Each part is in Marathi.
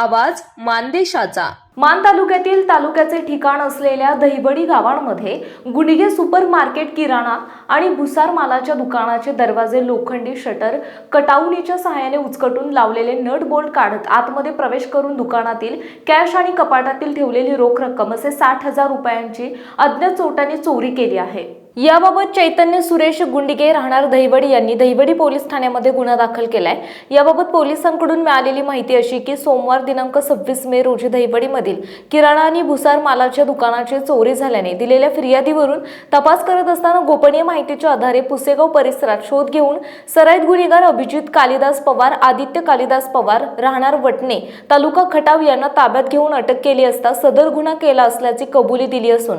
आवाज मानदेशाचा. मान तालुक्यातील तालुक्याचे ठिकाण असलेल्या दहिबडी गावांमध्ये गुणगे सुपर मार्केट किराणा आणि भुसार मालाच्या दुकानाचे दरवाजे लोखंडी शटर कटावणीच्या सहाय्याने उचकटून लावलेले नट बोल्ट काढत आतमध्ये प्रवेश करून दुकानातील कॅश आणि कपाटातील ठेवलेली रोख रक्कम असे साठ हजार रुपयांची अज्ञात चोरट्यांनी चोरी केली आहे. याबाबत चैतन्य सुरेश गुंडिगे राहणार दहिवडी यांनी दहिवडी पोलीस ठाण्यामध्ये गुन्हा दाखल केलाय. याबाबत पोलिसांकडून मिळालेली माहिती अशी की सोमवार दिनांक सव्वीस मे रोजी दहिवडीमधील किराणा आणि भुसार मालाच्या दुकानाची चोरी झाल्याने दिलेल्या फिर्यादीवरून तपास करत असताना गोपनीय माहितीच्या आधारे पुसेगाव परिसरात शोध घेऊन सराईत गुन्हेगार अभिजित कालिदास पवार आदित्य कालिदास पवार राहणार वटणे तालुका खटाव यांना ताब्यात घेऊन अटक केली असता सदर गुन्हा केला असल्याची कबुली दिली असून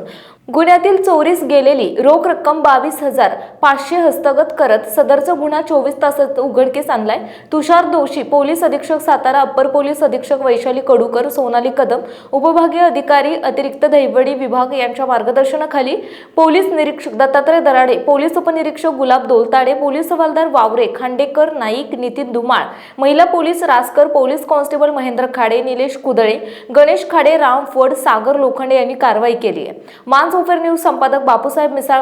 गुन्ह्यातील चोरीस गेलेली रोख रोख रक्कम बावीस हजार पाचशे हस्तगत करत सदरचा गुन्हा चोवीस तासात उघडकीस आणलाय. तुषार दोषी पोलीस अधीक्षक सातारा अप्पर पोलीस अधीक्षक वैशाली कडूकर सोनाली कदम उपविभागीय अधिकारी अतिरिक्त दैवडी विभाग यांच्या मार्गदर्शनाखाली पोलीस निरीक्षक दत्तात्रय दराडे पोलीस उपनिरीक्षक गुलाब दोलताडे पोलीस हवालदार वावरे खांडेकर नाईक नितीन धुमाळ महिला police Raskar police constable Mahendra Khade Nilesh Kudale Ganesh Khade Ram Phad Sagar Lokhande यांनी कारवाई केली आहे. मान सोफर न्यूज संपादक बापूसाहेब मिसाळ